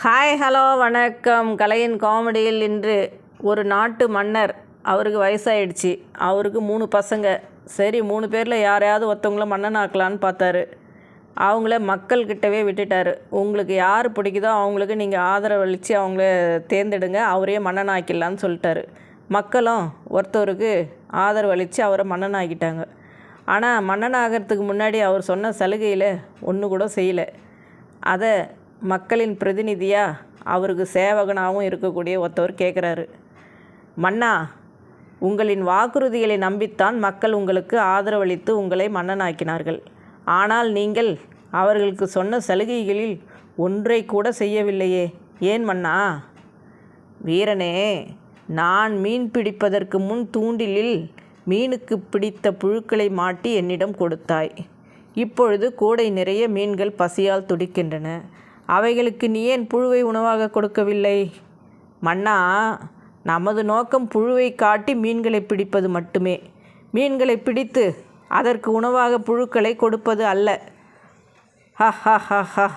Hi hello வணக்கம். கலையின் காமெடியில் இன்று ஒரு நாட்டு மன்னர் அவருக்கு வயசாயிடுச்சு. அவருக்கு மூணு பசங்க. சரி மூணு பேரில் யாரையாவது ஒருத்தவங்கள மன்னன் ஆக்கலான்னு பார்த்தாரு. அவங்கள மக்கள்கிட்டவே விட்டுட்டாரு. உங்களுக்கு யார் பிடிக்குதோ அவங்களுக்கு நீங்கள் ஆதரவளித்து அவங்கள தேர்ந்தெடுங்க அவரே மன்னன் ஆக்கிடலான்னு சொல்லிட்டாரு. மக்களும் ஒருத்தருக்கு ஆதரவளித்து அவரை மன்னன் ஆக்கிட்டாங்க ஆனால் மன்னனாகிறதுக்கு முன்னாடி அவர் சொன்ன சலுகையில் ஒன்று கூட செய்யலை. அதை மக்களின் பிரதிநிதியாக அவருக்கு சேவகனாகவும் இருக்கக்கூடிய ஒருத்தவர் கேட்குறாரு மன்னா உங்களின் வாக்குறுதிகளை நம்பித்தான் மக்கள் உங்களுக்கு ஆதரவளித்து உங்களை மன்னனாக்கினார்கள். ஆனால் நீங்கள் அவர்களுக்கு சொன்ன சலுகைகளில் ஒன்றை கூட செய்யவில்லையே. ஏன் மன்னா? வீரனே நான் மீன் பிடிப்பதற்கு முன் தூண்டிலில் மீனுக்கு பிடித்த புழுக்களை மாட்டி என்னிடம் கொடுத்தாய். இப்பொழுது கூடை நிறைய மீன்கள் பசியால் துடிக்கின்றன. அவைகளுக்கு நீ ஏன் புழுவை உணவாக கொடுக்கவில்லை? மன்னா நமது நோக்கம் புழுவை காட்டி மீன்களை பிடிப்பது மட்டுமே. மீன்களை பிடித்து அதற்கு உணவாக புழுக்களை கொடுப்பது அல்ல. ஹ ஹ ஹ ஹ.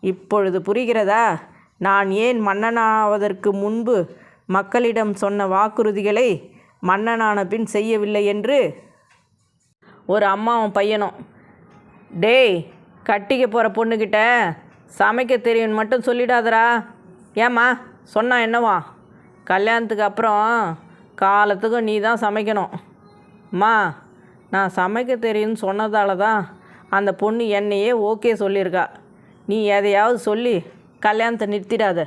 இப்பொழுது புரிகிறதா? நான் ஏன் மன்னனாவதற்கு முன்பு மக்களிடம் சொன்ன வாக்குறுதிகளை மன்னனான பின் செய்யவில்லை என்று? ஒரு அம்மாவும் பையனும் டேய் கட்டிக்க போகிற பொண்ணுக்கிட்ட சமைக்க தெரியும்னு மட்டும் சொல்லிடாதடா. ஏம்மா சொன்னா என்னவா? கல்யாணத்துக்கு அப்புறம் காலத்துக்கும் நீ தான் சமைக்கணும். அம்மா நான் சமைக்க தெரியும்னு சொன்னதால தான் அந்த பொண்ணு என்னையே ஓகே சொல்லியிருக்கா. நீ எதையாவது சொல்லி கல்யாணத்தை நிறுத்திடாத.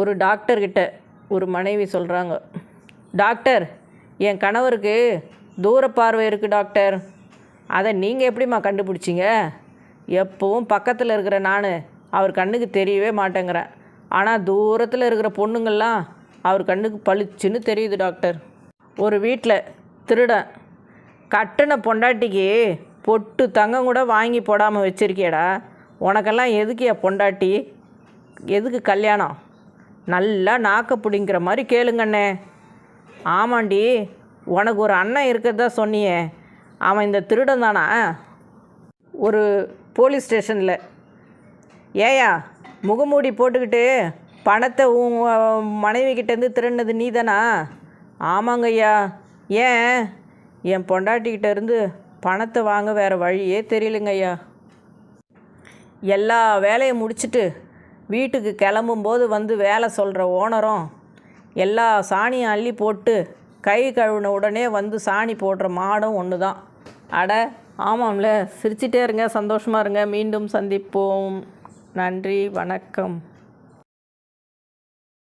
ஒரு டாக்டர்கிட்ட ஒரு மனைவி சொல்கிறாங்க டாக்டர் என் கணவருக்கு தூர பார்வை இருக்குது டாக்டர். அதை நீங்கள் எப்படிம்மா கண்டுபிடிச்சிங்க? எப்பவும் பக்கத்தில் இருக்கிற நான் அவர் கண்ணுக்கு தெரியவே மாட்டேங்கிறேன் ஆனால் தூரத்தில் இருக்கிற பொண்ணுங்கள்லாம் அவர் கண்ணுக்கு பளிச்சுன்னு தெரியுது டாக்டர். ஒரு வீட்டில் திருடன் கட்டின பொண்டாட்டிக்கு பொட்டு தங்கம் கூட வாங்கி போடாமல் வச்சுருக்கியடா. உனக்கெல்லாம் எதுக்கியா பொண்டாட்டி? எதுக்கு கல்யாணம்? நல்லா நாக்க பிடிங்கிற மாதிரி கேளுங்கண்ணே. ஆமாண்டி உனக்கு ஒரு அண்ணன் இருக்கிறதா சொன்னியே. அவன் இந்த திருடன் தானா? ஒரு போலீஸ் ஸ்டேஷனில். ஏயா முகமூடி போட்டுக்கிட்டு பணத்தை உன் மனைவி கிட்டேருந்து திருடினது நீ தானா ஆமாங்க ஐயா. ஏன்? என் பொண்டாட்டிக்கிட்ட இருந்து பணத்தை வாங்க வேறு வழியே தெரியலங்க ஐயா. எல்லா வேலையும் முடிச்சுட்டு வீட்டுக்கு கிளம்பும்போது வந்து வேலை சொல்கிற ஓனரும் எல்லா சாணியும் அள்ளி போட்டு கை கழுவின உடனே வந்து சாணி போடுற மாடும் ஒன்று தான் அட ஆமாம்ல. சிரிச்சிட்டே இருங்க சந்தோஷமாக இருங்க. மீண்டும் சந்திப்போம். நன்றி வணக்கம்.